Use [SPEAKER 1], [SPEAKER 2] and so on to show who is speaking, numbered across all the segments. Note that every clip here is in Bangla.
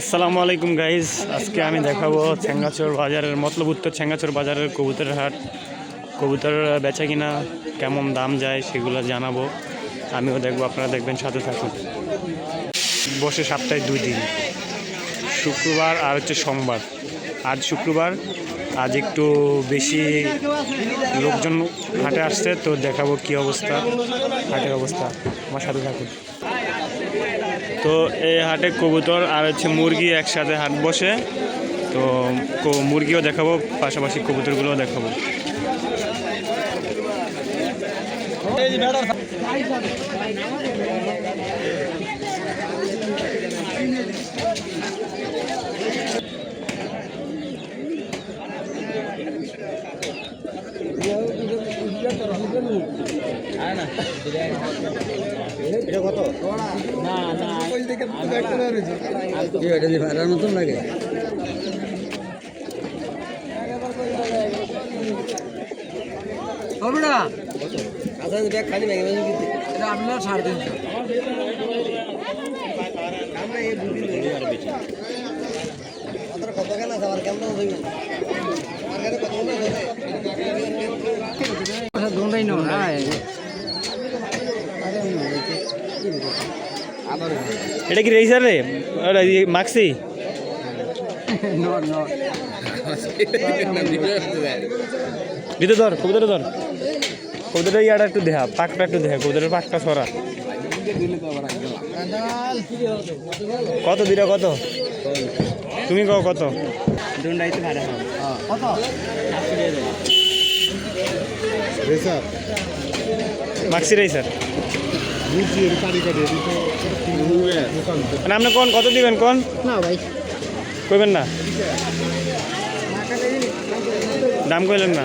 [SPEAKER 1] আসসালামু আলাইকুম গাইজ, আজকে আমি দেখাবো ছেঙ্গাচর বাজারের, মতলব উত্তর ছেঙ্গাচর বাজারের কবুতরের হাট। কবুতর বেচা কিনা, কেমন দাম যায় সেগুলো জানাব। আমিও দেখব, আপনারা দেখবেন, সাথে থাকুন। বসে সপ্তাহে দুই দিন, শুক্রবার আর হচ্ছে সোমবার। আজ শুক্রবার, আজ একটু বেশি লোকজন হাটে আসছে, তো দেখাবো কি অবস্থা, হাটের অবস্থা। আমার সাথে থাকুন। তো এই হাটে কবুতর আর হচ্ছে মুরগি একসাথে হাট বসে। তো মুরগিও দেখাবো, পাশাপাশি কবুতরগুলোও দেখাবো।
[SPEAKER 2] ভাড়ার মতন লাগে হবে না ব্যাগ খালি ভেঙে ভেঙে এটা আপনার সাড়ে তিনশো কত কেন আছে আমার কেমন হইব দোনটাই নো হ্যাঁ আবার
[SPEAKER 1] এটা কি রেসার রে? মাক্সি
[SPEAKER 2] নো
[SPEAKER 1] ধর, কবুতরে ধর। কবুতরের ইয়াটা একটু দেখা পাকটা একটু দেখা কবুতরের পাকটা সরা। কত দিটা কত? তুমি কও কত? মাক্সি রেসার মানে আপনি কোন? কত দিবেন কোন?
[SPEAKER 2] না ভাই।
[SPEAKER 1] কইবেন না। দাম কইলেন না।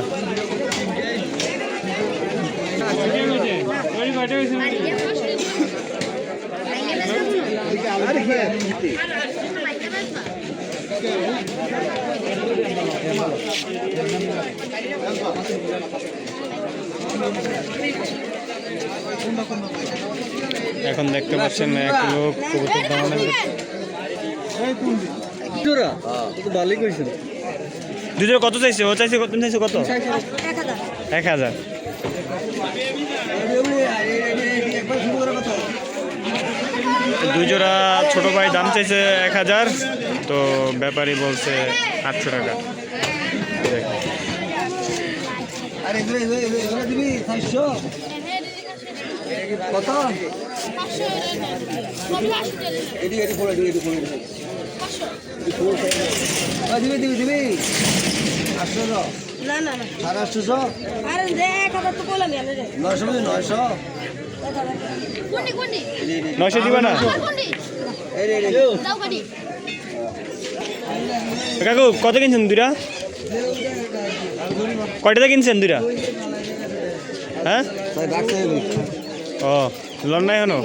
[SPEAKER 1] এখন দেখতে পাচ্ছেন এক লোক কবুতর দামানো
[SPEAKER 2] জোরা ভালোই কইছেন
[SPEAKER 1] দুজন কত চাইছে ও চাইছে কত তুমি চাইছো কত এক হাজার
[SPEAKER 2] একবার শুরু করার কথা
[SPEAKER 1] দুই জোড়া ছোট ভাই দাম চাইছে এক হাজার তো ব্যাপারী বলছে আটশো টাকা দেখেন।
[SPEAKER 2] আর এগুলো এগুলো এগুলো এগুলো দিবি চারশো কত? এটি এটি পড়ে দিবি এটি পড়ে। দিবি দিবি দিবি? দিবি আটশো
[SPEAKER 3] না না না।
[SPEAKER 2] সাড়ে আটশোশো
[SPEAKER 3] আরে দেখ আবার তো বললাম আমি রে
[SPEAKER 2] নয়শো নয়শো?
[SPEAKER 1] নয়শো দিবা না?
[SPEAKER 2] এই রে রে।
[SPEAKER 3] দাও কাটি
[SPEAKER 1] কাকু কত কিনছেন দুইটা? কয়টাতে কিনছেন দুইটা? হ্যাঁ? ও লন নাই এখনও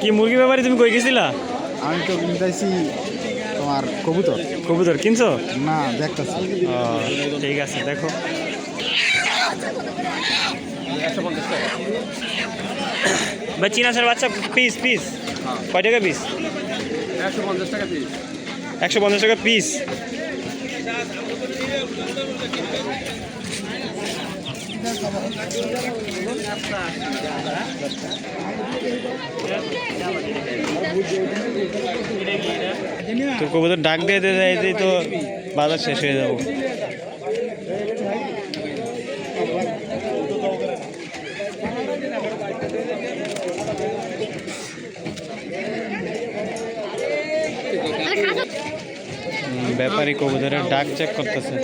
[SPEAKER 1] কি মুরগি ব্যাপারে তুমি কই গেছিলা?
[SPEAKER 4] আমি তো কিনতেছি তোমার কবুতর।
[SPEAKER 1] কবুতর কিনছো?
[SPEAKER 4] না দেখতেছি।
[SPEAKER 1] ঠিক আছে দেখো। ভাই চিনাসের বাচ্চা পিস পিস কয় টাকা পিস
[SPEAKER 2] একশো পঞ্চাশ টাকা দিই
[SPEAKER 1] একশো পঞ্চাশ টাকা পিস তো কবুতর ডাক দিয়ে দেয় এতেই তো বাজার শেষ হয়ে যাব। ব্যাপারী কবুতরের ডাক চেক করতেছে।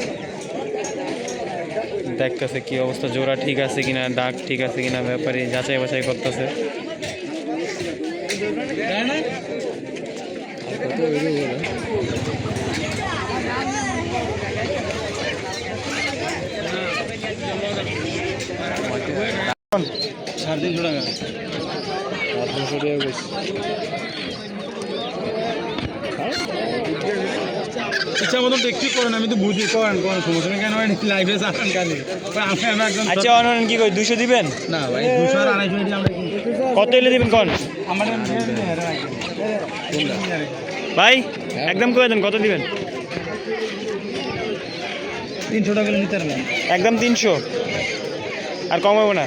[SPEAKER 1] দেখতেছে কি অবস্থা জোড়া ঠিক আছে কিনা দাগ ঠিক আছে কিনা ব্যাপারে যাচাই বাছাই করতেছে সাড়ে
[SPEAKER 2] তিনশো টাকা ইচ্ছা মতন দেখছি করেন আমি তো বুঝি করেন কোন সমস্যা নেই। কেন লাইফে চালান কালি আমি একজন
[SPEAKER 1] আচ্ছা অনলাইন কি কই দুশো দিবেন?
[SPEAKER 2] না ভাই দুশো আর আড়াইশো আমরা
[SPEAKER 1] কত এলে দিবেন কোন? ভাই। একদম করে দেন কত দিবেন?
[SPEAKER 2] তিনশো টাকা নিতে পারবেন।
[SPEAKER 1] একদম তিনশো। আর কম হবে না?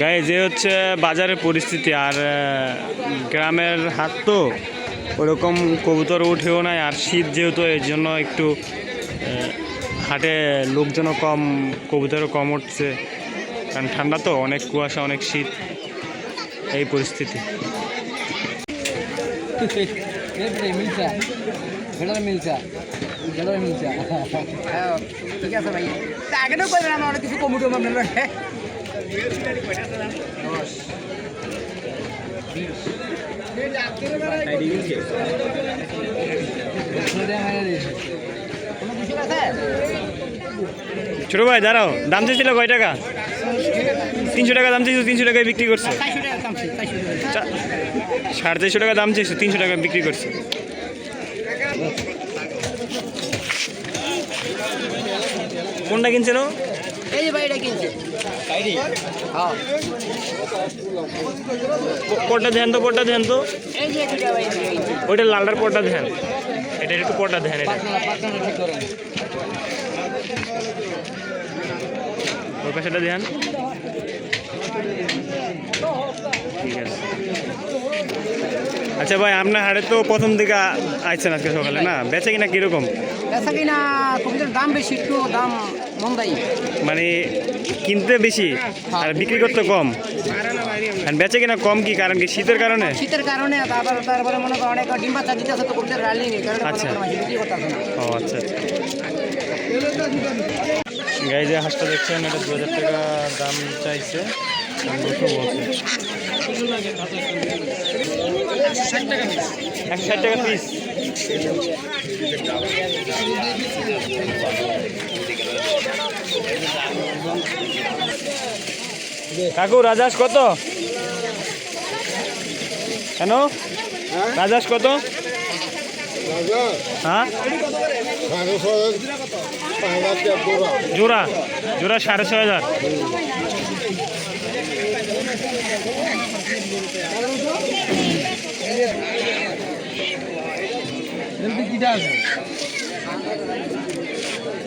[SPEAKER 1] গায়ে যে হচ্ছে বাজারের পরিস্থিতি আর গ্রামের হাট তো ওরকম কবুতর উঠেও নাই, আর শীত যেহেতু এর জন্য একটু হাটে লোকজনও কম, কবুতরও কম উঠছে। কারণ ঠান্ডা তো, অনেক কুয়াশা, অনেক শীত, এই পরিস্থিতি। ছোট ভাই, দাঁড়াও। দাম চেয়েছিল কয় টাকা? তিনশো টাকা দাম চেয়েছো তিনশো টাকায় বিক্রি করছে। সাড়ে চারশো টাকা দাম চেয়েছো, তিনশো টাকা বিক্রি করছে। কোনটা কিনছেন ও?
[SPEAKER 2] এই যে ভাই এটা কিনছে।
[SPEAKER 1] পটটা ধ্যান তো পটটা ধ্যান তো? ওইটা লালটার পটটা ধ্যান? এটা একটু পটটা ধ্যান এটা? ওই পাশেটা ধ্যান? ঠিক আছে। আচ্ছা ভাই, আপনার হাটে তো প্রথম দিকে আ- আইছেন আজকে সকালে, না? বেচে কিনা কীরকম?
[SPEAKER 2] বেচা কিনা দাম বেশি, একটু দাম
[SPEAKER 1] মানে কিনতে বেশি আর বিক্রি করতে কম। আর বেচে কিনা কম কি? কারণ কি শীতের কারণে?
[SPEAKER 2] শীতের কারণে তারপর তারপরে মনে করো অনেক ডিম বাচ্চা দিতে তো রালি নেই কারণ
[SPEAKER 1] আচ্ছা। ও আচ্ছা গাই যে হাঁসটা দেখছেন এটা দু হাজার টাকা দাম চাইছে। বলছে একশো ষাট টাকা কাকু, রাজাস কত? কেন? রাজাস কত? হ্যাঁ? জোড়া। জোড়া সাড়ে ছয় হাজার।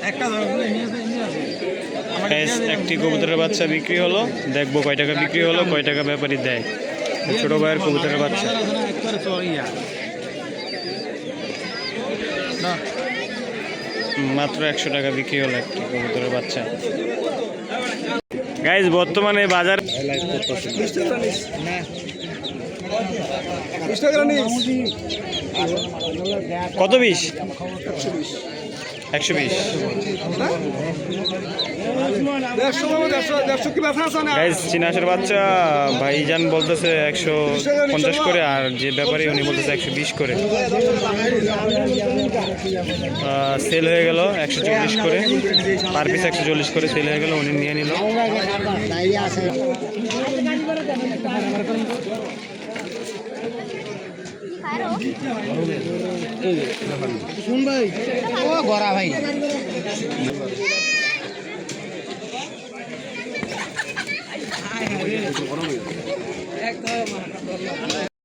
[SPEAKER 2] একটা
[SPEAKER 1] একটি কবুতরের বাচ্চা বিক্রি হলো। দেখব কয় টাকা বিক্রি হলো কয় টাকা ব্যাপারী দেয়। ছোট ভাইয়ের কবুতরের বাচ্চা। মাত্র একশো টাকা বিক্রি হলো একটি কবুতরের বাচ্চা। গাইজ বর্তমানে বাজার কত বিশ? একশো বিশ। গাইজ চিনাশের বাচ্চা ভাইজান বলতেছে একশো পঞ্চাশ করে আর যে ব্যাপারে উনি বলতেছে একশো বিশ করে। সেল হয়ে গেল একশো চল্লিশ করে। পার পিস একশো চল্লিশ করে সেল হয়ে গেল উনি নিয়ে নিল।
[SPEAKER 2] ও গড়া ভাই